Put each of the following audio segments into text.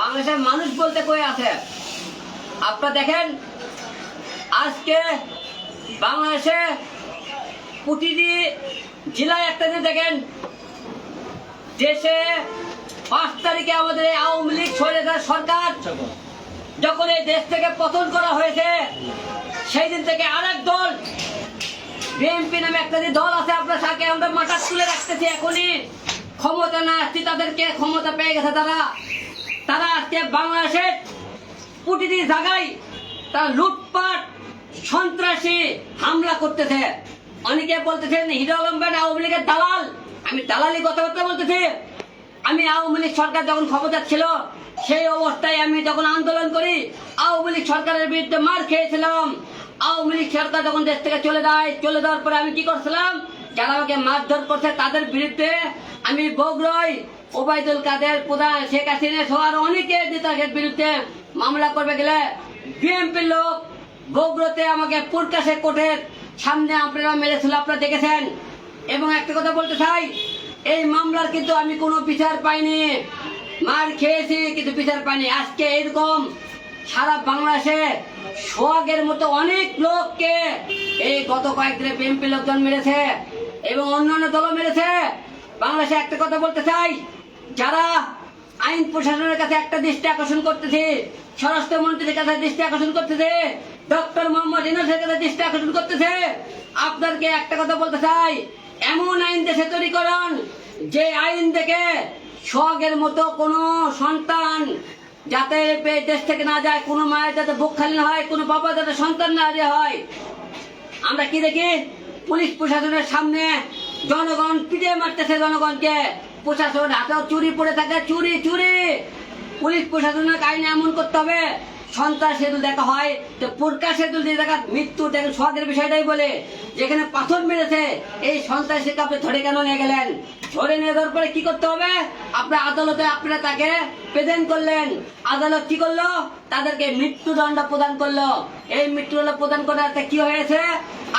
বাংলাদেশের মানুষ বলতে কই আছে? আপনারা দেখেন, আজকে বাংলাদেশে প্রতিটি জেলায় একটা দিন দেখেন, দেশে পাঁচ তারিখে আমাদের আওয়ামী লীগ স্বৈরাচার সরকার যখন এই দেশ থেকে পতন করা হয়েছে, সেই দিন থেকে আরেক দল বিএনপি নামে একটা যে দল আছে, আপনার সাথে আমরা মাথা তুলে রাখতেছি এখনই। ক্ষমতা না আসছি তাদেরকে ক্ষমতা পেয়ে গেছে তারা। তারা আজকে বাংলাদেশের প্রতিটি জায়গায় তারা লুটপাট, সন্ত্রাসী হামলা করতেছে। অনেকে বলতেছেন, হিরো আলম খান আওয়ামী লীগের দালাল। আমি দালালি কথাবার্তা বলতেছি। আমি আওয়ামী লীগ সরকার যখন ক্ষমতা ছিল, সেই অবস্থায় আমি যখন আন্দোলন করি, আওয়ামী লীগ সরকারের বিরুদ্ধে মার খেয়েছিলাম। আওয়ামী লীগ সরকার যখন দেশ থেকে চলে যায়, চলে যাওয়ার পরে আমি কি করছিলাম? যারা আমাকে মারধর করছে তাদের বিরুদ্ধে আমি বগরই ওবায়দুল কাদের প্রধান শেখ হাসিনা সহ আরও অনেকে নেতাদের বিরুদ্ধে মামলা করবে গেলে বিএনপির লোক বগরতে আমাকে পুরকাশে কোর্টের সামনে আপনারা মেরেছিল, আপনারা দেখেছেন? এবং একটা কথা বলতে চাই, এই মামলার কিন্তু আমি কোনো বিচার পাইনি। মার খেয়েছি, কিন্তু বিচার পাইনি। আজকে এরকম সারা বাংলাদেশে সোহাগের মতো অনেক লোককে এই গত কয়েকদিনে বিএনপি লোকজন মেরেছে এবং অন্যান্য দলও মেরেছে। বাংলাদেশে একটা কথা বলতে চাই যারা আইন প্রশাসনের কাছে একটা দৃষ্টি আকর্ষণ করতেছে, স্বরাষ্ট্রমন্ত্রীর কাছে দৃষ্টি আকর্ষণ করতেছে, ডক্টর মোহাম্মদ ইউনুসের কাছে দৃষ্টি আকর্ষণ করতেছে, আপনাদেরকে একটা কথা বলতে চাই, এমন আইন দেশে তৈরি করুন, যে আইন থেকে সোহাগের মতো কোনো সন্তান যাতে দেশ থেকে না যায়, কোনো মায়ের যাতে বুক খালি না হয়, কোনো বাবা যাতে সন্তান না দিয়ে হয়। আমরা কি দেখি? পুলিশ প্রশাসনের সামনে জনগণ পিটে মারতেছে জনগণকে। প্রশাসন, হাতেও চুরি পড়ে থাকে, চুরি চুরি। পুলিশ প্রশাসনের কাহিনী এমন করতে হবে, সন্ত্রাস সেতু দেখা হয়, তো পুরকা সেতু দিয়ে দেখা মৃত্যু দেখেন সদের বিষয়টাই বলে। যেখানে পাথর মেরেছে, এই সন্ত্রাসীকে আপনি ধরে কেন নিয়ে গেলেন? ধরে নিয়ে যাওয়ার পরে কি করতে হবে? আপনার আদালতে আপনারা তাকে প্রেজেন্ট করলেন। আদালত কি করল? তাদেরকে মৃত্যুদণ্ড প্রদান করল। এই মৃত্যুদণ্ড প্রদান করাতে কি হয়েছে?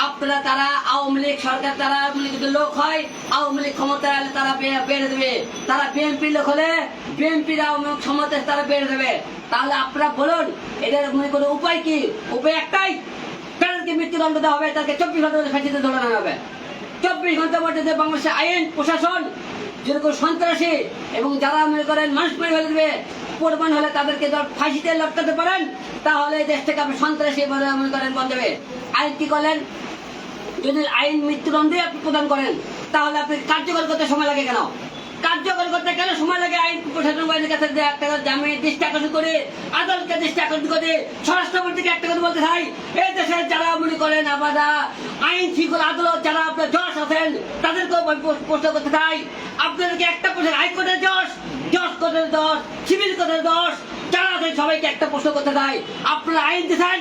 আপনারা তারা আওয়ামী লীগ সরকার, তারা আওয়ামী লীগের লোক হয়, আওয়ামী লীগ ক্ষমতায় এলে তারা বেড়ে দেবে। তারা বিএনপি লোক হলে বিএনপির আওয়ামী লীগ ক্ষমতায় তারা বেড়ে দেবে। তাহলে আপনারা বলুন এটার মনে কোনো উপায় কি? উপায় একটাই তাদেরকে মৃত্যুদণ্ড দেওয়া হবে তাদেরকে চব্বিশ ঘণ্টা ফাঁসিতে ঝোলানো হবে। চব্বিশ ঘণ্টার মধ্যে যে বাংলাদেশের আইন, প্রশাসন যেরকম সন্ত্রাসী এবং যারা মনে করেন মানুষ মেরে ফেলে দেবে, প্রমাণ হলে তাদেরকে ফাঁসিতে লটকাতে পারেন, তাহলে দেশ থেকে আপনি সন্ত্রাসী বলে মনে করেন বন্ধ হবে আইন কি করলেন যদি আইন মৃত্যুদণ্ডই আপনি প্রদান করেন, তাহলে আপনি কার্যকর করতে সময় লাগে কেন? কার্যকর করতে কেন সময় লাগে? আইন প্রশাসন বাহিনীর কাছে যে একটা জামিন, দৃষ্টি আকর্ষণ করে, আদালতকে দৃষ্টি আকর্ষণ করে, স্বরাষ্ট্রমন্ত্রীকে একটা কথা বলতে চাই এই দেশের যারা মনে করেন আবাদা আইন শৃঙ্খলা আদালত, যারা আপনার জজ আছেন, তাদেরকেও প্রশ্ন করতে চাই, আপনাদেরকে একটা প্রশ্ন হাইকোর্টের জজ জজ কোর্টের দশ সিভিল কোর্টের দশ যারা আছেন সবাইকে একটা প্রশ্ন করতে চাই, আপনারা আইন দিচ্ছেন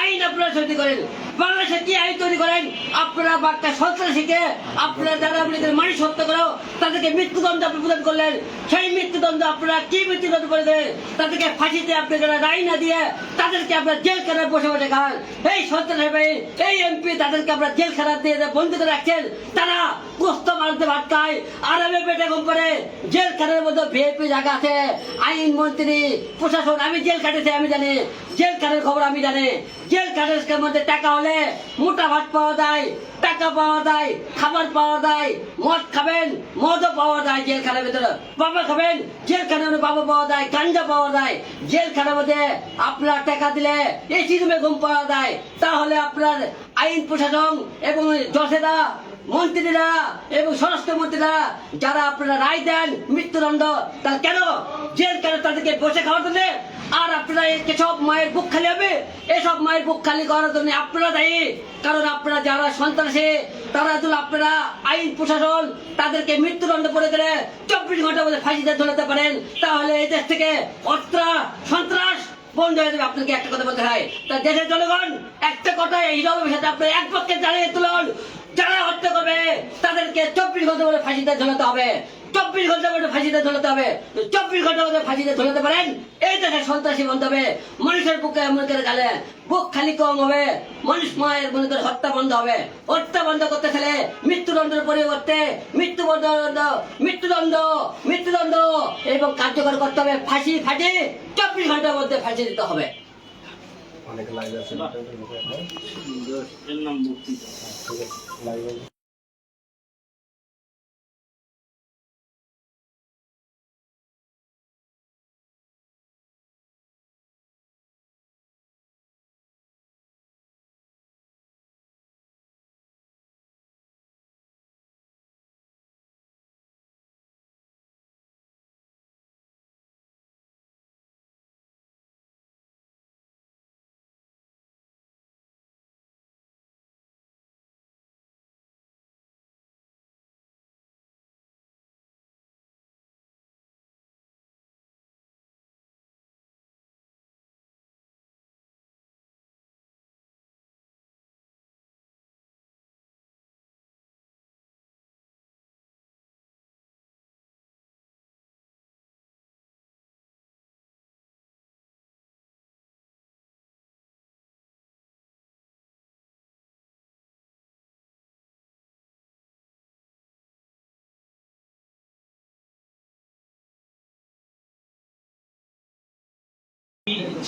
আইন আপনারা তৈরি করেন। বাংলাদেশে কি আইন তৈরি করেন আপনারা বার্তা সন্ত্রাসীকে আপনারা যারা আপনাদের মানুষ হত্যা করো তাদেরকে মৃত্যুদণ্ড আপনি প্রদান করলেন। সেই মৃত্যুদণ্ড আপনারা কি মৃত্যুদণ্ড করে দেন? তাদেরকে ফাঁসিতে আপনি যারা রায় না দিয়ে তাদেরকে আপনার জেল খানায় বসে বসে খান এই সন্ত্রাসী বাহিনী, এই এমপি তাদেরকে আপনার জেল খানা দিয়ে যে রাখছেন। তারা কুস্ত মারতে ভাত খায় আরামে পেটে ঘুম করে। জেল খানার মধ্যে ভিআইপি জায়গা আছে। আইন মন্ত্রী প্রশাসন আমি জেল কাটেছি আমি জানি। জেল কাটের খবর আমি জানি। জেল কাটের মধ্যে টাকা হলে মোটা ভাত পাওয়া যায়, টাকা পাওয়া যায়, খাবার পাওয়া যায়, মদ খাবেন, মদও পাওয়া যায় জেলখানার ভিতরে। বাবা খাবেন, জেলখানার বাবা পাওয়া যায়, গাঞ্জা পাওয়া যায়। জেলখানার মধ্যে আপনার টাকা দিলে এসি রুমে ঘুম পাওয়া যায়। তাহলে আপনার আইন প্রশাসন এবং জসেরা মন্ত্রীরা এবং স্বরাষ্ট্রমন্ত্রীরা যারা আপনারা রায় দেন মৃত্যুদণ্ড, তাহলে কেন জেল কেন তাদেরকে বসে খাওয়ার জন্য? আর আপনারা এসব মায়ের বুক খালি হবে? এসব মায়ের বুক খালি করার জন্য আপনারা দায়ী। কারণ আপনারা যারা সন্ত্রাসী, তারা যদি আপনারা আইন, প্রশাসন তাদেরকে মৃত্যুদণ্ড করে দিলে চব্বিশ ঘণ্টার মধ্যে ফাঁসিতে ধরাতে পারেন, তাহলে এই দেশ থেকে অস্ত্রা, সন্ত্রাস বন্ধ হয়ে যাবে। আপনাকে একটা কথা বলতে হয়, তা দেশের জনগণ একটা কথা এই রকমের সাথে আপনার এক পক্ষে দাঁড়িয়ে তুলুন। যারা হত্যা করবে, তাদেরকে চব্বিশ ঘণ্টা করে ফাঁসিতে ঝোলাতে হবে। চব্বিশ ঘণ্টার মধ্যে ফাঁসিতে ঝোলাতে হবে। চব্বিশ ঘণ্টার মধ্যে ফাঁসিতে ঝোলাতে পারেন? এই দেশে সন্ত্রাসী বন্ধ হবে। মানুষের বুকে মনে করে গেলে বুক খালি কম হবে। মানুষ মায়ের মনে করে হত্যা বন্ধ হবে। হত্যা বন্ধ করতে গেলে মৃত্যুদণ্ডের পরিবর্তে মৃত্যুদণ্ড মৃত্যুদণ্ড মৃত্যুদণ্ড এবং কার্যকর করতে হবে। ফাঁসি ফাঁসি, চব্বিশ ঘণ্টার মধ্যে ফাঁসি দিতে হবে। অনেক লাইভ আছে। বক্তৃতা ঠিক আছে লাইভ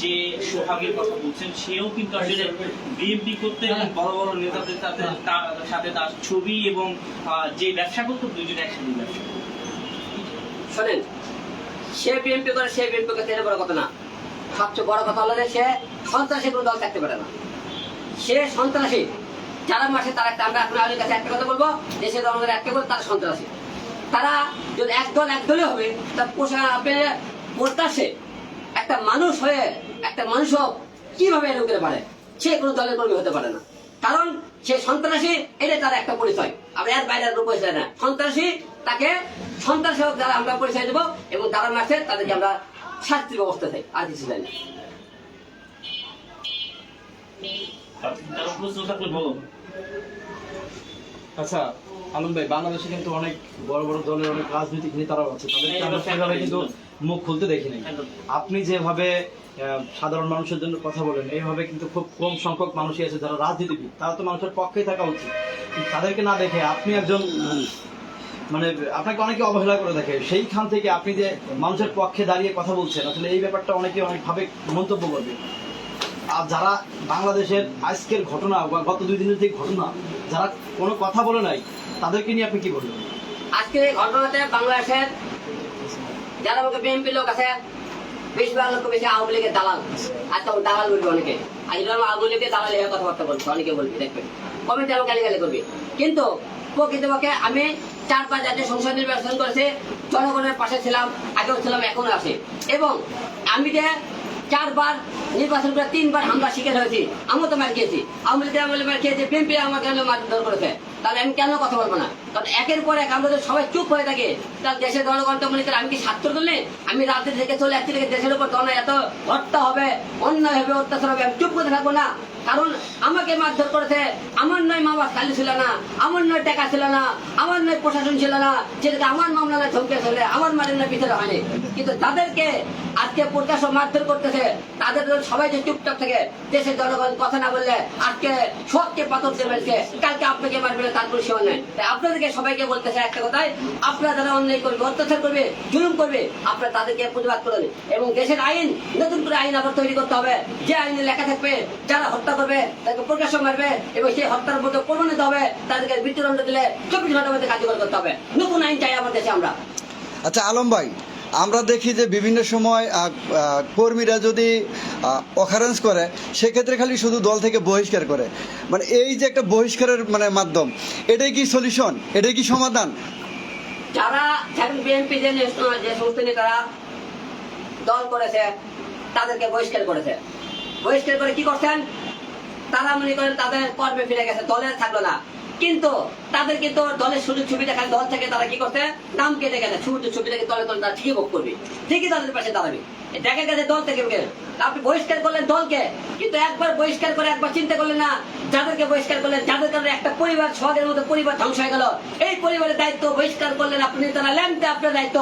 যে সোহাগের কথা বলছেন সেও কিন্তু আসলে বিএমপি করতে এবং বড় বড় নেতাদের সাথে তার সাথে তার ছবি এবং যে ব্যবসা করতো দুজনে একসাথে ব্যবসা করতো। শোনেন সে বিএনপি করে সে বিএনপি করে এটা বড় কথা না। সবচেয়ে বড় কথা হলো যে সে সন্ত্রাসী কোনো দল থাকতে পারে না। সে সন্ত্রাসী। যারা মাসে তারা আমরা আমাদের কাছে একটা কথা বলব দেশের জনগণের একটা বলব তারা সন্ত্রাসী। তারা যদি এক দল এক দলে হবে তার পোষা প্রত্যাশে একটা মানুষ হয়ে একটা মানুষও কীভাবে এরকম করে পারে সে কোনো দলের কর্মী হতে পারে না। কারণ সে সন্ত্রাসী এটা তার একটা পরিচয়। আমরা এর বাইরে কোনো পরিচয় না সন্ত্রাসী, তাকে সন্ত্রাসী হোক দ্বারা আমরা পরিচয় দেবো এবং যারা মারছে, তাদেরকে আমরা শাস্তির ব্যবস্থা চাই। আর কিছু চাই না। আচ্ছা আলম ভাই, বাংলাদেশে কিন্তু অনেক বড় বড় দলের অনেক রাজনৈতিক নেতারাও আছে। তাদেরকে আমরা সেভাবে কিন্তু। মুখ খুলতে দেখি নাই। আপনি যেভাবে সাধারণ মানুষের জন্য কথা বলেন এইভাবে কিন্তু খুব কম সংখ্যক মানুষই আছে যারা রাজনীতিবিদ। তারা তো মানুষের পক্ষেই থাকা উচিত। তাদেরকে না দেখে আপনি একজন মানে আপনাকে অনেকে অবহেলা করে দেখে। সেইখান থেকে আপনি যে মানুষের পক্ষে দাঁড়িয়ে কথা বলছেন আসলে এই ব্যাপারটা অনেকে অনেকভাবে মন্তব্য করবে। আর যারা বাংলাদেশের আজকের ঘটনা বা গত দুই দিনের যে ঘটনা যারা কোনো কথা বলে নাই তাদেরকে নিয়ে আপনি কি বলবেন? আজকে এই ঘটনাতে বাংলাদেশের যারা আমাকে বিএনপি লোক আছে বেশি আওয়ামী লীগের দালাল। আজকে আমি দালাল বলবি অনেকে। আজ আমি আওয়ামী লীগের দালাল কথাবার্তা বলছি, অনেকে বলবি দেখবেন গালি গালি কিন্তু প্রকৃতপক্ষে আমি চারবার জাতীয় সংসদ নির্বাচন করেছে, জনগণের পাশে ছিলাম, আগেও ছিলাম এখনও আছে। এবং আমি যে চারবার নির্বাচন করে তিনবার হামলা শিকার হয়েছি আমিও তো মার খেয়েছি। আওয়ামী আমলে মার খেয়েছি বিএনপি আমাকে মারধর করেছে। তাহলে আমি কেন কথা বলব না? কারণ একের পর এক আমরা সবাই চুপ হয়ে থাকি। তাহলে দেশের জনগণটা মনে করে আমি কি ছাত্র করলে? আমি রাজ্য থেকে চলে যাচ্ছি থেকে দেশের উপর জন এত হত্যা হবে, অন্যায় হবে, অত্যাচার হবে, আমি চুপ করে থাকব না। কারণ আমাকে মারধর করেছে, আমার নয় মা বাবা খালি ছিল না, আমার নয় টাকা ছিল না, আমার নয় প্রশাসন ছিল না যেটাকে আমার মামলা নয় ধমকে ছিল আমার মারের নয় ভিতরে হয়নি। কিন্তু তাদেরকে আজকে প্রকাশ্য মারধর করতেছে, তাদের সবাই যে চুপচাপ থাকে, দেশের জনগণ কথা না বললে আজকে সবকে পাথর দিয়ে কালকে আপনাকে মারবে তার কোনো সীমা নেই। তাই আপনাদেরকে সবাইকে বলতে চাই একটা কথাই, আপনারা যারা অন্যায় করবে, অত্যাচার করবে, জুলুম করবে, আপনারা তাদেরকে প্রতিবাদ করবেন এবং দেশের আইন, নতুন করে আইন আবার তৈরি করতে হবে। যে আইনে লেখা থাকবে, যারা হত্যা করবে, তাদেরকে প্রকাশ্য মারবে, এবং সেই হত্যার মধ্যে প্রমাণিত হবে, তাদেরকে মৃত্যুদণ্ড দিলে চব্বিশ ঘণ্টার মধ্যে কার্যকর করতে হবে। নতুন আইন চাই আমার দেশে আমরা। আচ্ছা আলম ভাই আমরা দেখি যে বিভিন্ন সময় কর্মীরা যদি অকারেন্স করে, সেক্ষেত্রে খালি শুধু দল থেকে বহিষ্কার করে। মানে এই যে একটা বহিষ্কারের মানে মাধ্যম, এটাই কি সলিউশন এটাই কি সমাধান? যারা বিএনপি যে সমস্ত নেতারা দল করেছে, তাদেরকে বহিষ্কার করেছে। বহিষ্কার করে কি করছেন? তারা মনে করেন তাদের কর্মে ফিরে গেছে দলের থাকল না। কিন্তু তাদের কিন্তু দলের সুযোগ সুবিধা খালি দল থেকে, তারা কি করছে? নাম কেটে গেছে, সুযোগ সুবিধাকে দলে দলে তারা ঠিকই ভোগ করবে। ঠিকই তাদের পাশে দাঁড়াবে। দেখা গেছে দল থেকে আপনি বহিষ্কার করলেন দলকে কিন্তু একবার বহিষ্কার করে একবার চিন্তা করলেন না, যাদেরকে বহিষ্কার করলেন, যাদের কারণে একটা পরিবার, সমাজের মধ্যে পরিবার ধ্বংস হয়ে গেল। এই পরিবারের দায়িত্ব বহিষ্কার করলেন আপনি, তারা ল্যাংতে আপনার দায়িত্ব।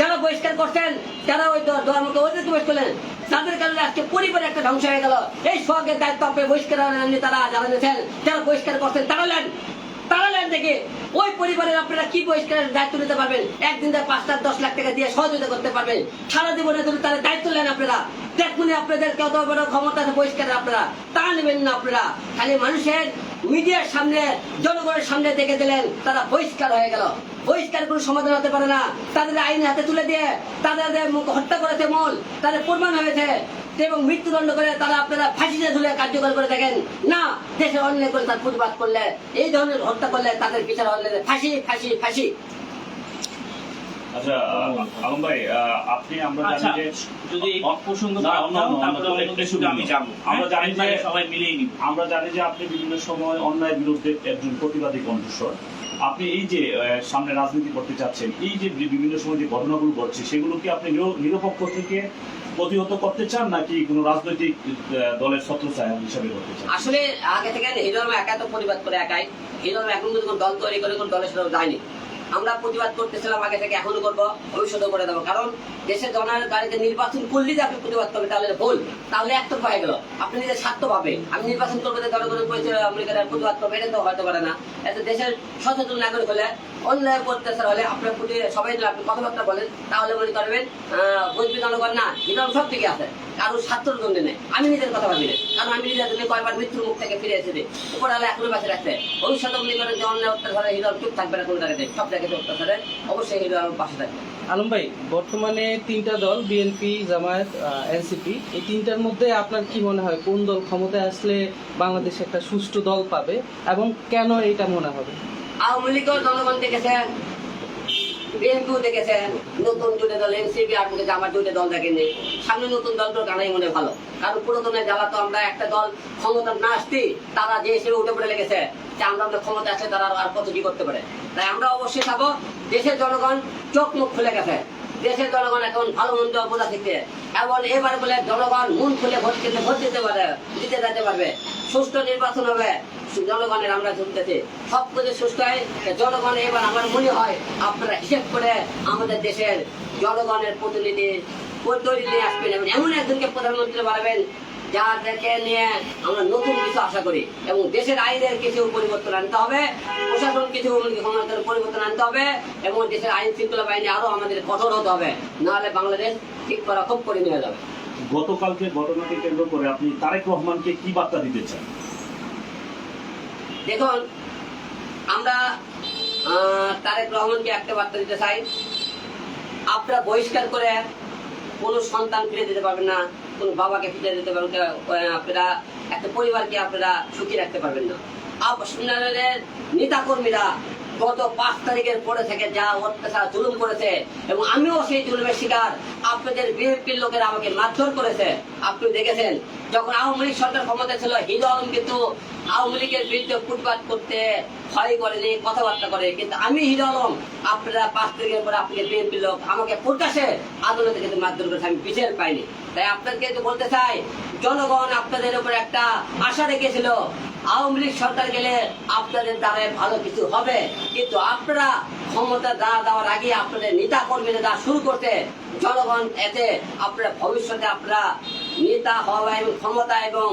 যারা বহিষ্কার করছেন তারা ওই ধর্মকে ওদের বহিষ্কার করলেন, তাদের কারণে আজকে পরিবার একটা ধ্বংস হয়ে গেল। এই সোহাগের দায়িত্ব আপনি বহিষ্কার তারা যারা নিয়েছেন যারা বহিষ্কার করছেন, তারা নেন। তারা নেন দেখে, ওই পরিবারের আপনারা কি বহিষ্কারের দায়িত্ব নিতে পারবেন? একদিন তার পাঁচ লাখ দশ লাখ টাকা দিয়ে সহযোগিতা করতে পারবেন। সারা জীবনে যদি তাদের দায়িত্ব নেন আপনারা। দেখুন আপনাদের কত বড় ক্ষমতা আছে বহিষ্কারের আপনারা। তা নেবেন না আপনারা। খালি মানুষের মিডিয়ার সামনে, জনগণের সামনে দেখে দিলেন, তারা বহিষ্কার হয়ে গেল। বহিষ্কার কোনো সমাধান হতে পারে না। তাদের আইন হাতে তুলে দিয়ে, তাদের হত্যা করেছে মল তাদের প্রমাণ হয়েছে। এবং মৃত্যুদণ্ড করে তারা আপনারা ফাঁসিতে ধুলে কার্যকর করে দেখেন না দেশের অন্যায় করে তার প্রতিবাদ করলে, এই ধরনের হত্যা করলে তাদের বিচার হলে ফাঁসি ফাঁসি ফাঁসি। আচ্ছা আলম ভাই আপনি আমরা জানি যে যদি প্রসঙ্গ আমি। আমরা? জানি সবাই নিব আমরা জানি আপনি বিভিন্ন সময় অন্যায়ের বিরুদ্ধে একজন প্রতিবাদী কণ্ঠস্বর আপনি এই যে সামনে রাজনীতি করতে চাচ্ছেন এই যে বিভিন্ন সময় যে ঘটনাগুলো ঘটছে সেগুলো কি আপনি নির- নিরপেক্ষ থেকে প্রতিহত করতে চান নাকি কোনো রাজনৈতিক দলের ছত্রছায়া হিসাবে করতে চান আসলে আগে থেকে হিরোর একা তো প্রতিবাদ করে একাই হিরোর এখন যদি কোনো দল তৈরি করে কোনো দলের সাথে যায়নি আমরা প্রতিবাদ করতেছিলাম আগে থেকে এখনও করব ভবিষ্যতে করে দেবো। কারণ দেশের জনগণের গাড়িতে নির্বাচন করলে যে আপনি প্রতিবাদ করবেন, তাহলে ভুল। তাহলে একতরফা হয়ে গেল। আপনি নিজের স্বার্থ পাবে আমি নির্বাচন করব যে জনগণের পরিচয় আমেরিকার প্রতিবাদ করবে, এটা তো হতে পারে না। এত দেশের সচেতন নাগরিক হলে, অন্যায় অত্যাচার হলে আপনার প্রতি সবাই যদি আপনি কথাবার্তা বলেন, তাহলে মনে করবেন বুঝবি জনগণ না হিরোর সব থেকে আছে। কারও স্বার্থর জন্য নেই। আমি নিজের কথা ভাবি না। কারণ আমি নিজের জন্য কয়বার মৃত্যুর মুখ থেকে ফিরে এসেছি। উপর আলো এখনও বাঁচে রাখতে ভবিষ্যতে মনে করেন যে অন্যায় অত্যাচারে হিরো চুপ থাকবে না কোনো জায়গাতে। সব জায়গাতে অত্যাচারে অবশ্যই হিরো আমার পাশে থাকবে। আলম ভাই বর্তমানে তিনটা দল বিএনপি জামায়াত এনসিপি এই তিনটার মধ্যে আপনার কি মনে হয় কোন দল ক্ষমতায় আসলে বাংলাদেশ একটা সুষ্ঠু দল পাবে এবং কেন এটা মনে হবে? আওয়ামী লীগও জনগণ দেখেছে বিএনপিও দেখেছে নতুন দুটো দল এনসিপি আর আমার দুটো দল দেখেনি। সামনে নতুন দলটার গানাই মনে ভালো। কারণ পুরাতনের জ্বালা তো আমরা একটা দল ক্ষমতা না আসতে তারা যে হিসেবে উঠে পড়ে লেগেছে, যে আমরা আমরা ক্ষমতা আসলে তারা আর কত কি করতে পারে। তাই আমরা অবশ্যই খাব দেশের জনগণ চোখ মুখ খুলে গেছে। দেশের জনগণ এখন ভালো, মন্দ বোঝা শিখছে এবং এবার বলে জনগণ মন খুলে ভোট দিতে ভোট দিতে পারে দিতে যেতে পারবে। সুষ্ঠু নির্বাচন হবে জনগণের আমরা শুনতেছি সব কিছু সুস্থ হয় জনগণ এবার আমার মনে হয় আপনারা হিসেব করে আমাদের দেশের জনগণের প্রতিনিধি তৈরি নিয়ে আসবেন এবং এমন একজনকে প্রধানমন্ত্রী বানাবেন যাদেরকে নিয়ে আমরা নতুন কিছু আশা করি। এবং দেশের আইনের কিছু পরিবর্তন আনতে হবে প্রশাসন কিছু ক্ষমতার পরিবর্তন আনতে হবে এবং দেশের আইন শৃঙ্খলা বাহিনী আরও আমাদের কঠোর হতে হবে। নাহলে বাংলাদেশ ঠিক করা খুব কঠিন হয়ে যাবে। গতকালকে ঘটনাকে কেন্দ্র করে আপনি তারেক রহমানকে কি বার্তা দিতে চান? দেখুন আমরা তারেক রহমানকে একটা বার্তা দিতে চাই। আপনারা বহিষ্কার করে কোনো সন্তান ফিরে দিতে পারবেন না, কোনো বাবাকে ফিরে দিতে পারবেন আপনারা, একটা পরিবারকে আপনারা সুখী রাখতে পারবেন না। আপনাদের নেতা কর্মীরা গত পাঁচ তারিখের পরে থেকে যা অত্যাচার, জুলুম করেছে, এবং আমিও সেই জুলুমের শিকার, আপনাদের বিএনপির লোকেরা আমাকে মারধর করেছে। আপনি দেখেছেন যখন আওয়ামী লীগ সরকার ক্ষমতা ছিল হিরো আলম কিন্তু আওয়ামী লীগের বিরুদ্ধে ফুটপাত করতে ভয় করেনি কথাবার্তা করে। কিন্তু আমি হিরো আলম, আপনারা পাঁচ তারিখের পরে আপনাকে বিএনপির লোক, আমাকে প্রকাশে আদালতে কিন্তু মারধর করেছে, আমি বিচার পাইনি। তাই আপনাদেরকে বলতে চাই, জনগণ আপনাদের উপর একটা আশা রেখেছিল, আওয়ামী লীগ সরকার গেলে আপনাদের দ্বারা ভালো কিছু হবে। কিন্তু আপনারা ক্ষমতা দা দেওয়ার আগে আপনাদের নেতা কর্মীরা যা শুরু করতে জনগণ, এতে আপনার ভবিষ্যতে আপনারা নেতা হওয়া এবং ক্ষমতা এবং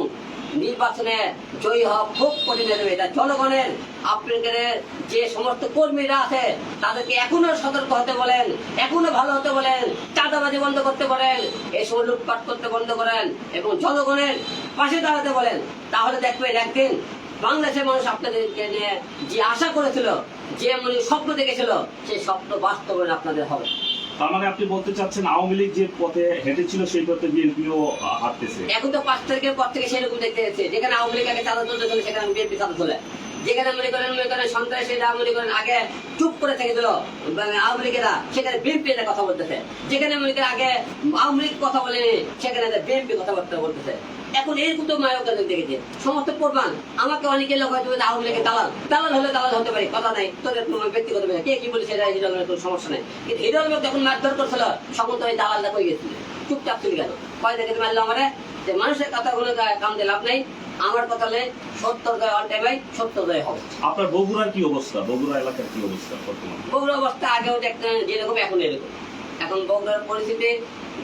নির্বাচনে জয়ী হওয়া খুব কঠিন হয়ে যাবে। এটা জনগণের, আপনাদের যে সমস্ত কর্মীরা আছে, তাদেরকে এখনও সতর্ক হতে বলেন, এখনও ভালো হতে বলেন, চাঁদাবাজি বন্ধ করতে বলেন সময় লুটপাট করতে বন্ধ করেন এবং জনগণের পাশে দাঁড়াতে বলেন। তাহলে দেখবেন একদিন বাংলাদেশের মানুষ আপনাদেরকে নিয়ে যে আশা করেছিল, যে মনে স্বপ্ন দেখেছিল, সেই স্বপ্ন বাস্তবায়ন আপনাদের হবে। তার মানে আপনি বলতে চাচ্ছেন আওয়ামী লীগ যে পথে হেঁটেছিল সেই পথে হাঁটতেছে। এখন তো পাঁচ তারিখের পর থেকে সেরকম দেখতে যাচ্ছে। যেখানে আওয়ামী লীগ আগে চাঁদা চলতে চলে, সেখানে বিএনপি চাঁদা চলে যেখানে মনে করেন মনে করেন সন্ত্রাসীরা মনে করেন, আগে চুপ করে থেকে দিল। মানে আওয়ামী লীগেরা সেখানে বিএনপি কথা বলতেছে। যেখানে মনে করেন আগে আওয়ামী লীগ কথা বলেনি, সেখানে বিএনপি কথাবার্তা বলতেছে। এখন এরকম তো মায়ক দেখেছে সমস্ত প্রমাণ আমাকে অনেকে লোক হয়তো আওয়ামী লীগের দালাল দালাল হলে দালাল হতে পারে কথা নাই তোদের তোমার ব্যক্তিগত কে কি বলে সেটা হিরো আলমের কোনো সমস্যা নেই। কিন্তু হিরো আলমের যখন মারধর করছিল তখন তো ওই দালালটা কই গেছিল চুপচাপ চলে গেল। কয় দেখে মারলো আমারে যে মানুষের কথাগুলো কাম দিয়ে লাভ নাই আমার কথা নেই সত্তর দয় অল্টে ভাই সত্তর দয় হবে আপনার বগুড়ার কি অবস্থা? বগুড়া এলাকার কি অবস্থা বর্তমানে? বগুড়ার অবস্থা আগেও দেখতেন যেরকম এখন এরকম। এখন বগুড়ার পরিস্থিতি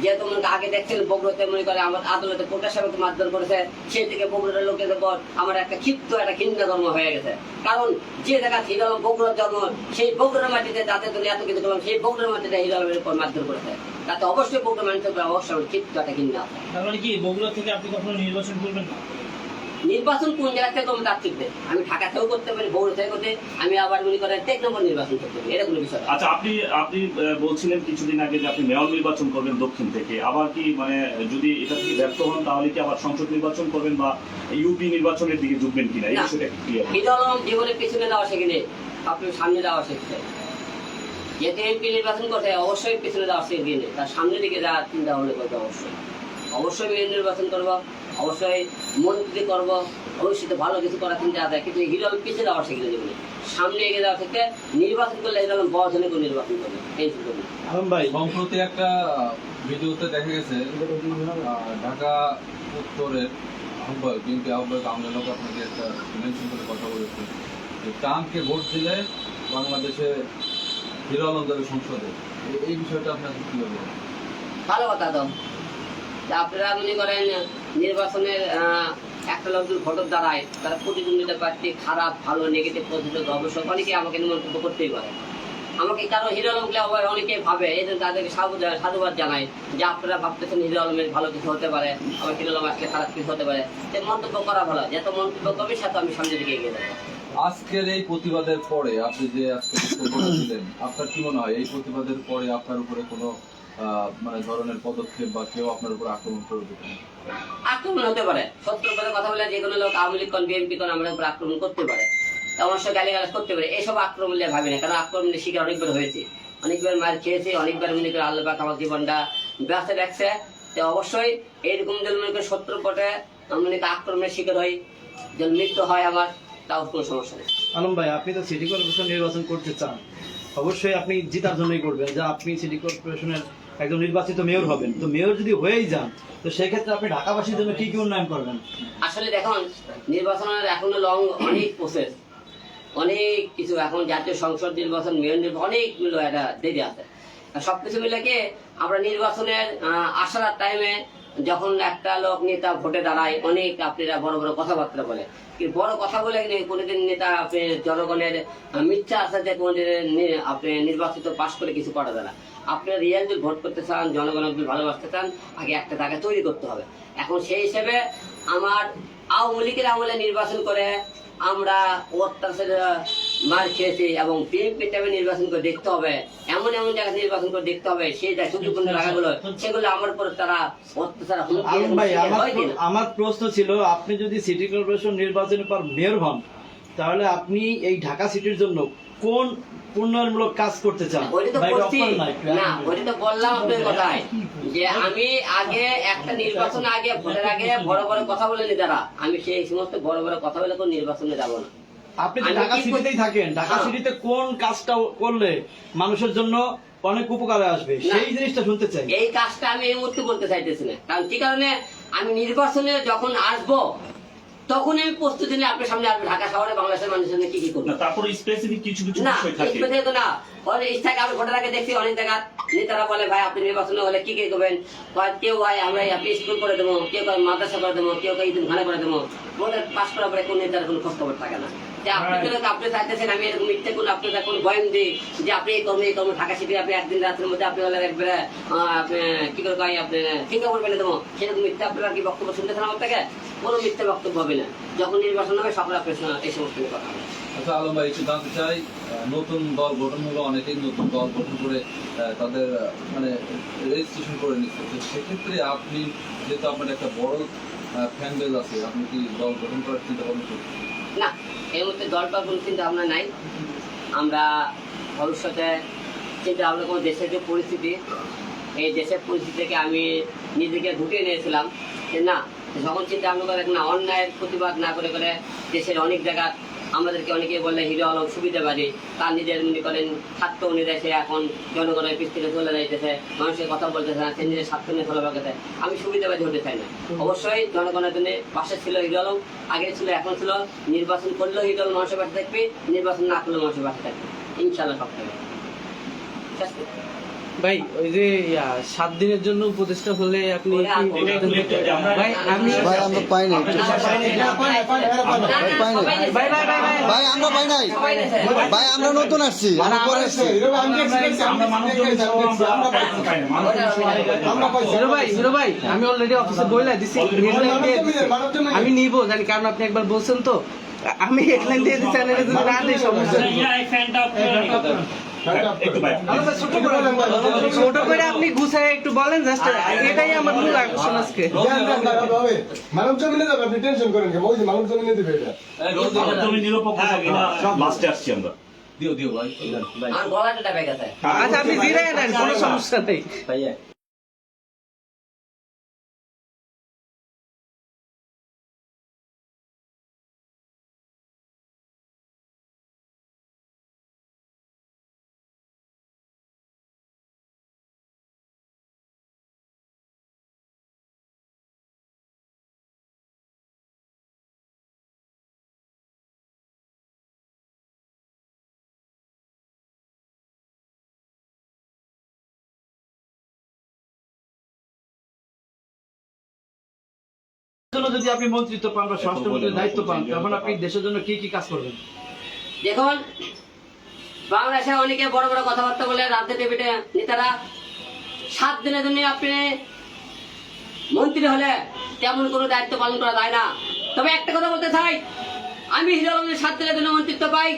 যেহেতু মনে আগে দেখছিল বগুড়াতে, মনে করে আমার আদালতে কোটা আমাকে মারধর করেছে, সেই থেকে বগুড়ার লোকেদের পর আমার একটা ক্ষিপ্ত, একটা ঘৃণা ধর্ম হয়ে গেছে। কারণ যে জায়গা ছিল বগুড়ার জন্ম, সেই বগুড়ার মাটিতে যাতে তুমি এত কিন্তু করলাম, সেই বগুড়ার মাটিতে হিরো উপর মারধর করেছে। তাতে অবশ্যই বগুড়া উপর অবশ্যই ক্ষিপ্ত একটা ঘৃণা আছে। তার মানে কি, বগুড়া থেকে আপনি কখনো নির্বাচন করবেন না? নির্বাচন কোন জায়গা থেকে তুমি তার ঠিক দেবে। আমি ঢাকাতেও করতে পারি বগুড়া থেকে করতে আমি আবার মনে করেন টেক নম্বর নির্বাচন করতে পারি এটা কোনো বিষয় আচ্ছা আপনি আপনি বলছিলেন কিছুদিন আগে যে আপনি মেয়র নির্বাচন করবেন দক্ষিণ থেকে আবার কি মানে যদি এটা থেকে ব্যর্থ হন তাহলে কি আবার সংসদ নির্বাচন করবেন বা ইউপি নির্বাচনের দিকে ঝুঁকবেন কিনা? এই। বিষয়টা ক্লিয়ার হিরো আলম জীবনের পিছনে যাওয়া শেখেনি আপনি সামনে যাওয়া শিখছে। যেহেতু এমপি নির্বাচন করতে অবশ্যই পিছনে যাওয়া শিখিনি তার সামনের দিকে যাওয়ার চিন্তা ভাবনা করবে অবশ্যই। অবশ্যই নির্বাচন করব। অবশ্যই মন্ত্রী করব। ভবিষ্যতে ভালো কিছু করার চিন্তা আছে কিন্তু হিরো আলম পিছিয়ে যাওয়া শিখলে জীবনে সামনে এগিয়ে যাওয়া থেকে নির্বাচন করলে হিরো আলম বড় জনে করে নির্বাচন করবে এই সুযোগ ভাই সম্প্রতি একটা ভিডিওতে দেখা গেছে ঢাকা উত্তরের আহ্বায়ক বিএনপি আহ্বায়ক আপনাকে একটা মেনশন করে কথা বলেছে যে ট্রাম্পকে ভোট দিলে বাংলাদেশে হিরো আলম যাবে সংসদে। এই বিষয়টা আপনার কি হবে ভালো কথা তো। তা আপনারা মনে করেন নির্বাচনের একটা লোক যদি ভোটের দাঁড়ায়, তারা প্রতিদ্বন্দ্বিতা প্রার্থী খারাপ, ভালো নেগেটিভ পজিটিভ অবশ্যই অনেকে আমাকে নিমন্ত্রণ করতেই পারে। আমাকে কারও হিরো আলমকে আবার অনেকে ভাবে, এই জন্য তাদেরকে সাধুবাদ জানাই, যে আপনারা ভাবতেছেন হিরো আলমের ভালো কিছু হতে পারে আমার হিরো আলম আসলে খারাপ কিছু হতে পারে। যে মন্তব্য করা ভালো, যত মন্তব্য করবে সে তো আমি সামনের দিকে এগিয়ে যাব। আজকের এই প্রতিবাদের পরে, আপনি যে আজকে আপনার কি মনে হয়, এই প্রতিবাদের পরে আপনার উপরে কোনো মানে ধরনের পদক্ষেপ বা কেউ আপনার উপর আক্রমণ করবে? আক্রমণ হতে পারে। সত্য করে কথা বলে যে কোনো লোক আওয়ামী লীগ কোন বিএনপি কোন আমাদের উপর আক্রমণ করতে পারে। আমার সঙ্গে গালিগালাজ করতে পারে। এসব আক্রমণ নিয়ে ভাবি না কারণ আক্রমণের শিকার অনেকবার হয়েছে। অনেকবার মার খেয়েছে অনেকবার মনে করে আল্লাহ পাক আমার জীবনটা ব্যস্ত রাখছে তো অবশ্যই এইরকম যদি মনে করে শত্রু পটে মনে করি আক্রমণের শিকার হই যদি মৃত্যু হয় আমার তাও কোনো সমস্যা নেই। আলম ভাই আপনি তো সিটি কর্পোরেশন নির্বাচন করতে চান। অবশ্যই আপনি জিতার জন্যই করবেন। যে আপনি সিটি কর্পোরেশনের একজন নির্বাচিত মেয়র হবেন। তো মেয়র যদি হয়েই যান, তো সেক্ষেত্রে আপনি ঢাকাবাসীর জন্য কি কি উন্নয়ন করবেন? আসলে দেখুন নির্বাচনের এখনও লং অনেক প্রসেস অনেক কিছু এখন জাতীয় সংসদ নির্বাচন, মেয়র নির্বাচন, অনেকগুলো একটা দেরি আছে। আর সবকিছু মিলে আমরা নির্বাচনের আসার টাইমে যখন একটা লোক নেতা ভোটে দাঁড়ায়, অনেক আপনারা বড় বড় কথাবার্তা বলে। বড় কথা বলে কোনোদিন নেতা আপনি জনগণের মিথ্যা আশাতে কোনোদিন আপনি নির্বাচিত পাশ করে কিছু করা যায় না। আপনি রিয়েল যদি ভোট করতে চান জনগণকে যদি ভালোবাসতে চান আগে একটা জায়গা তৈরি করতে হবে এখন সেই হিসেবে আমার আওয়ামী লীগের আমলে নির্বাচন করে আমরা অত্যাচার মার খেয়েছি এবং বিএনপি টাইমে নির্বাচন করে দেখতে হবে এমন এমন জায়গায় নির্বাচন করে দেখতে হবে সেই যে ঝুঁকিপূর্ণ জায়গাগুলো সেগুলো আমার উপর তারা অত্যাচার? আমার প্রশ্ন ছিল আপনি যদি সিটি কর্পোরেশন নির্বাচনের পর মেয়র হন তাহলে আপনি এই ঢাকা সিটির জন্য কোন উন্নয়নমূলক কাজ করতে চান? তো না ওইটা বললাম আপনার কথায় যে আমি আগে একটা নির্বাচন আগে ভোটের আগে বড় বড় কথা বলে নি তারা। আমি সেই সমস্ত বড় বড় কথা বলে কোনো নির্বাচনে যাব না। আপনি ঢাকা সিটিতেই থাকেন। ঢাকা হ্যাঁ। সিটিতে কোন কাজটা করলে মানুষের জন্য অনেক উপকারে আসবে। সেই জিনিসটা শুনতে চাই। এই কাজটা আমি এই মুহূর্তে বলতে চাইতেছি না। কারণ কি কারণে? আমি নির্বাচনে যখন আসব তখন আমি প্রস্তুতি নিয়ে আপনার সামনে আসব ঢাকা শহরে বাংলাদেশের মানুষের জন্য কি কি করব? না তারপরে স্পেসিফিক কিছু কিছু না বিষয় থাকে। তো না। অনেক ইচ্ছাকে আমি ভোটার আগে দেখছি অনেক জায়গা নেতারা বলে ভাই আপনি নির্বাচন হলে কি কি করবেন? কেউ ভাই আমরা আপনি স্কুল করে দেবো কেউ মাদ্রাসা করে দেবো কেউ কয় ভাড়া করে দেবো। পাস করার পরে কোন নেতার কোনো থাকে না। যে আপনি. যদি আপনি চাইতেছেন আমি এরকম মিথ্যে কোন আপনার কোন বয়ান দিই যে আপনি এই কর্মে এই কর্মে আপনি একদিন রাতের মধ্যে আপনি একবারে কি করে কয় আপনি সেরকম মিথ্যা আপনারা কি বক্তব্য শুনতেছেন আমার থেকে? কোনো মিথ্যে বক্তব্য হবে না। যখন নির্বাচন হবে সকলে এই সমস্ত কথা হবে। আচ্ছা আলম ভাই একটু জানতে চাই নতুন দল গঠন হলো অনেকেই নতুন দল গঠন করে তাদের মানে রেজিস্ট্রেশন করে নিচ্ছে। সেক্ষেত্রে আপনি যেহেতু আপনার একটা বড় ফ্যান বেজ আছে, আপনি কি দল গঠন করার চিন্তা ভাবনা করছেন? না এই মুহূর্তে দল বা কোনো চিন্তা ভাবনা নাই। আমরা ভবিষ্যতে চিন্তা ভাবনা কোনো দেশের যে পরিস্থিতি, এই দেশের পরিস্থিতি থেকে আমি নিজেকে ঢুকিয়ে নিয়েছিলাম যে না, যখন চিন্তা ভাবনা করে না, অন্যায়ের প্রতিবাদ না করে করে দেশের অনেক জায়গা আমাদেরকে অনেকে বলে হিরো আলম সুবিধা বাড়ি তার নিজের মনে করেন স্বার্থ অনুযায়ী সে এখন জনগণের থেকে চলে যাইতেছে, মানুষের কথা বলতেছে না, সে নিজের স্বার্থ নিয়ে বাগাতে আমি সুবিধাবাদী হতে চাই না। অবশ্যই জনগণের জন্য পাশে ছিল হিরো আলম, আগে ছিল, এখন ছিল। নির্বাচন করলেও হিরো আলম মানুষের পাশে থাকবে, নির্বাচন না করলেও মানুষের পাশে থাকবে। ইনশাল্লাহ সব থাকবে? ভাই ওই যে সাত দিনের জন্য উপদেষ্টা হলে আপনি। ভাই আমি ভাই আমরা পাই নাই। না, ভাই পাই নাই। ভাই আমরা পাই নাই। ভাই আমরা নতুন আসছি। আমরা পরে আসছি। ভাই আমি অলরেডি অফিসে বইলা দিছি। দিছি। আমি নিব জানি কারণ আপনি একবার বলছেন তো। আমি হেডলাইন দিয়ে দিচ্ছি চ্যানেলে যদি না দিই সমস্যা ইয়া, ছোট করে আপনি গুছায় একটু বলেন জাস্ট এটাই আমার মূল আকর্ষণ আজকে মানব জমিনে যাবে আপনি টেনশন করেন ওই যে মানব জমিনে দেবে এটা জমি নিরপেক্ষ সব লাস্টে আসছি আমরা দিও দিও ভাই আর গলাটা টাপে গেছে আচ্ছা আপনি জিরায় নেন কোনো সমস্যা নেই জন্য যদি আপনি মন্ত্রিত্ব পান বা স্বরাষ্ট্রমন্ত্রীর দায়িত্ব পান তখন আপনি দেশের জন্য কি কি কাজ করবেন? দেখুন বাংলাদেশে অনেকে বড় বড় কথাবার্তা বলে রাজনীতি নেতারা। সাত দিনের জন্য আপনি মন্ত্রী হলে তেমন কোনো দায়িত্ব পালন করা যায় না। তবে একটা কথা বলতে চাই আমি হিরো সাত দিনের জন্য মন্ত্রিত্ব পাই।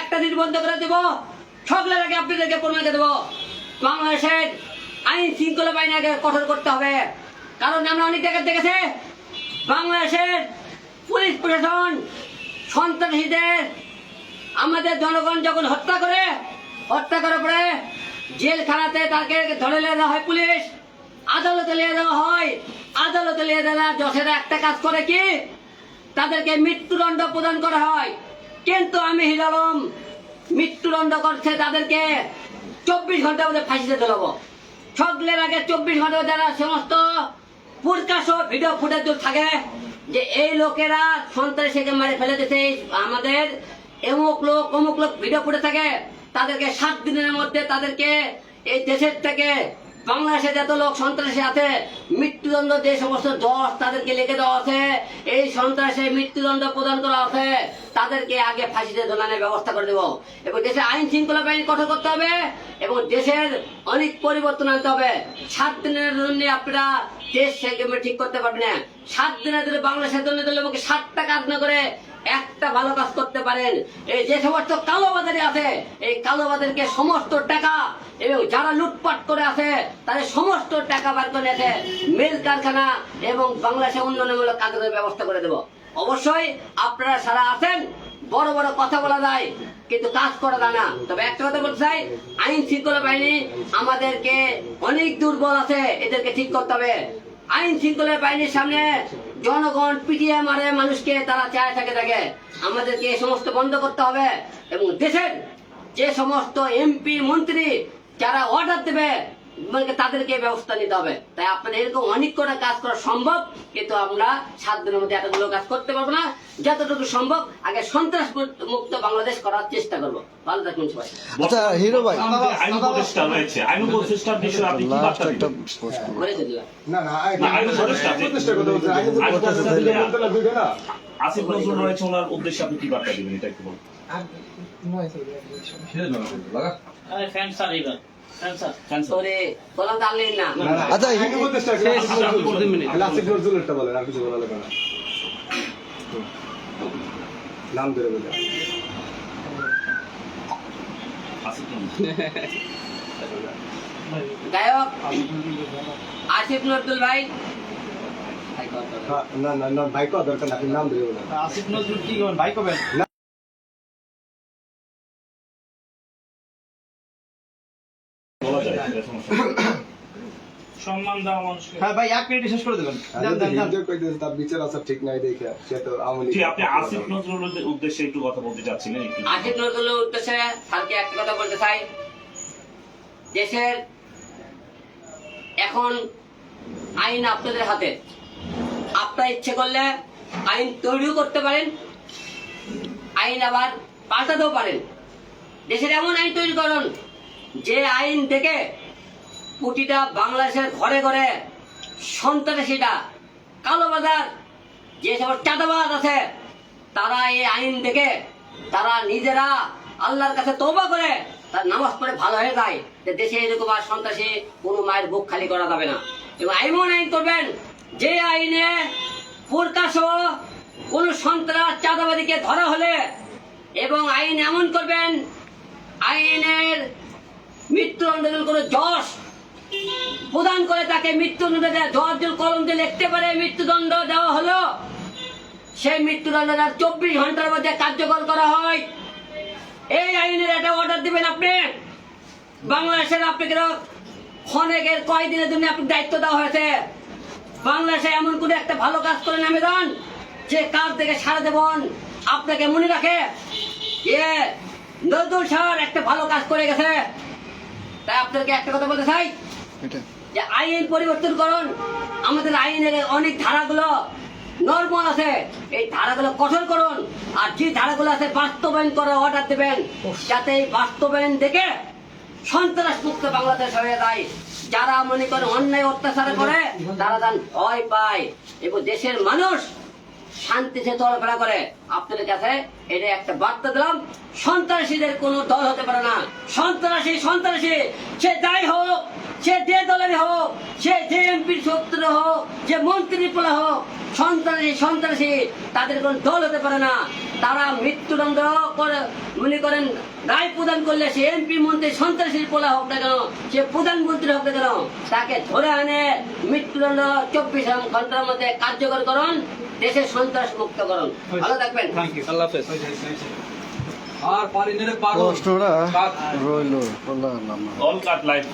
একটা দিন বন্ধ করে দেবো সকলের আগে আপনাদেরকে প্রমাণকে দেবো। বাংলাদেশের আইন শৃঙ্খলা বাহিনীকে কঠোর করতে হবে। কারণ আমরা অনেক জায়গায় দেখেছি বাংলাদেশের পুলিশ প্রশাসন সন্ত্রাসীদের, আমাদের জনগণ যখন হত্যা করে, হত্যা করার পরে জেলখানাতে তাকে ধরে নিয়ে যাওয়া হয় পুলিশ, আদালতে নিয়ে যাওয়া হয়। আদালতে নিয়ে দেওয়া যশেরা একটা কাজ করে কি? তাদেরকে মৃত্যুদণ্ড প্রদান করা হয়। কিন্তু আমি হিরালম মৃত্যুদণ্ড করছে তাদেরকে চব্বিশ ঘণ্টার মধ্যে ফাঁসিতে তোলাবো সকলের আগে চব্বিশ ঘণ্টা যারা সমস্ত থাকে যে এই লোকেরা ফেলে আমাদের এমুক লোক অমুক লোক ভিডিও ফুটে থাকে। তাদেরকে সাত দিনের মধ্যে তাদেরকে এই দেশের থেকে বাংলাদেশে যত লোক সন্ত্রাসী আছে, মৃত্যুদণ্ড যে সমস্ত দশ তাদেরকে লিখে দেওয়া আছে, এই সন্ত্রাসে মৃত্যুদণ্ড প্রদান করা আছে, তাদেরকে আগে ফাঁসিতে দোলানোর ব্যবস্থা করে দেবো। এবং দেশের আইন শৃঙ্খলা বাহিনী কঠোর করতে হবে এবং দেশের অনেক পরিবর্তন আনতে হবে। সাত দিনের জন্য আপনারা দেশ সেগুলো ঠিক করতে পারবেন না? সাত দিনের জন্য বাংলাদেশের জন্য দিলে আমাকে সাতটা কাজ না করে একটা ভালো কাজ করতে পারেন। এই যে সমস্ত কালোবাজারি আছে, এই কালোবাজারকে সমস্ত টাকা এবং যারা লুটপাট করে আছে, তাদের সমস্ত টাকা বার করে আছে মিল কারখানা এবং বাংলাদেশে উন্নয়নমূলক কাজের ব্যবস্থা করে দেব। অবশ্যই আপনারা সারা আছেন, বড় বড় কথা বলা যায়, কিন্তু কাজ করা যায় না। তবে একটা কথা বলতে চাই, আইন শৃঙ্খলা বাহিনী আমাদেরকে অনেক দুর্বল আছে, এদেরকে ঠিক করতে হবে। আইন শৃঙ্খলা বাহিনীর সামনে জনগণ পিটিয়ে মারে মানুষকে, তারা চায় থাকে থাকে আমাদেরকে এই সমস্ত বন্ধ করতে হবে এবং দেশের যে সমস্ত এমপি, মন্ত্রী, যারা অর্ডার দেবে মানে তাদেরকে ব্যবস্থা নিতে হবে। তাই আপনাদের এরকম অনেক করে কাজ করা সম্ভব কিন্তু আমরা সাত দিনের মধ্যে এতগুলো কাজ করতে পারব না। যতটুকু সম্ভব আগে সন্ত্রাস মুক্ত বাংলাদেশ করার চেষ্টা করব। ভালো থাকুন সবাই। আচ্ছা হিরো ভাই। আইন উপদেষ্টা রয়েছে আইন উপদেষ্টার বিষয়ে আপনি কি বার্তা দিবেন? করেছে দিলাম। না না আইন উপদেষ্টা আইন উপদেষ্টা আসিফ নজরুল রয়েছে ওনার উদ্দেশ্যে আপনি কি বার্তা দিবেন? এটা একটু বলুন। শেষ না লাগা। এবার ফ্যান স্যার না না, না, আচ্ছা, বলেন, আর কিছু বলা লাগবে না। নাম ধরে বলে গায়ক আসিফ নজরুল ভাই। হ্যাঁ, না না না ভাই করা দরকার না আপনি নাম দেবেন না আসিফ নজরুল কি ভাই বলা সম্মান দেওয়া মানুষকে। হ্যাঁ ভাই এক মিনিটে শেষ করে দেবেন। আর যান, যদি যান, যান। হিন্দু কইতেছে তার বিচার আসার ঠিক নাই দেখে সে তো আওয়ামী আপনি আসিফ নজরুলের উদ্দেশ্যে একটু কথা বলতে চাচ্ছিলেন আসিফ নজরুলের উদ্দেশ্যে স্যারকে একটা কথা বলতে চাই। দেশের এখন আইন আপনাদের হাতে। আপনার ইচ্ছে করলে আইন তৈরিও করতে পারেন আইন আবার পাল্টাতেও পারেন। দেশের এমন আইন তৈরি করুন যে আইন থেকে প্রতিটা বাংলাদেশের ঘরে ঘরে সন্ত্রাসীটা কালোবাজার যে সব চাঁদাবাজ আছে, তারা এই আইন দেখে, তারা নিজেরা আল্লাহর কাছে তৌবা করে, তার নামাজ পড়ে ভালো হয়ে যায়। যে দেশে এরকম আর সন্ত্রাসী কোনো মায়ের বুক খালি করা যাবে না। এবং এমন আইন করবেন, যে আইনে প্রকাশ কোন সন্ত্রাস চাঁদাবাদীকে ধরা হলে, এবং আইন এমন করবেন, আইনের মৃত্যুদণ্ড যদি কোনো যশ প্রদান করে তাকে মৃত্যুদণ্ড দেয় কলম দিয়ে লিখতে পারে, মৃত্যুদণ্ড দেওয়া হলো। সেই মৃত্যুদণ্ড তার চব্বিশ ঘণ্টার মধ্যে কার্যকর করা হয়। এই আইনের একটা অর্ডার দিবেন আপনি। বাংলাদেশের আপনাকে ক্ষণেকের কয়দিনের জন্য আপনার দায়িত্ব দেওয়া হয়েছে। বাংলাদেশে এমন কোন একটা ভালো কাজ করে নামে দেন যে কাজ থেকে সারা দেবন আপনাকে মনে রাখে এ নজরুল সার একটা ভালো কাজ করে গেছে। তাই আপনাকে একটা কথা বলতে চাই। যে আইন পরিবর্তন করুন। আমাদের আইনের অনেক ধারাগুলো নর্মাল আছে। এই ধারাগুলো কঠোর করুন। আর যে ধারাগুলো আছে বাস্তবায়ন করার অর্ডার দেবেন যাতে এই বাস্তবায়ন দেখে সন্ত্রাস মুক্ত বাংলাদেশ হয়ে যায়। যারা মনে করেন অন্যায় অত্যাচার করে তারা যান ভয় পায়। এবং দেশের মানুষ শান্তিতে চলাফেরা করে। আপনাদের কাছে এটা একটা বার্তা দিলাম, সন্ত্রাসীদের কোনো দল হতে পারে না। সন্ত্রাসী সন্ত্রাসী, সে যাই হোক, সে যে দলের হোক, সে যে এমপির সূত্র হোক যে মন্ত্রী পোলা হোক, সন্ত্রাসী সন্ত্রাসী, তাদের কোন দল হতে পারে না। তারা মৃত্যুদণ্ড মনে করেন রায় প্রদান করলে সে এমপি মন্ত্রী সন্ত্রাসীর পোলা হোক না কেন সে প্রধানমন্ত্রী হোক না কেন তাকে ধরে আনে মৃত্যুদণ্ড চব্বিশ ঘণ্টার মধ্যে কার্যকর করুন দেশের সন্ত্রাস মুক্ত করুন। ভালো থাকবেন। আল্লাহ আর পারি নেড়ে পারো প্রশ্নটা। রইল বললাম না অল কাট লাইফ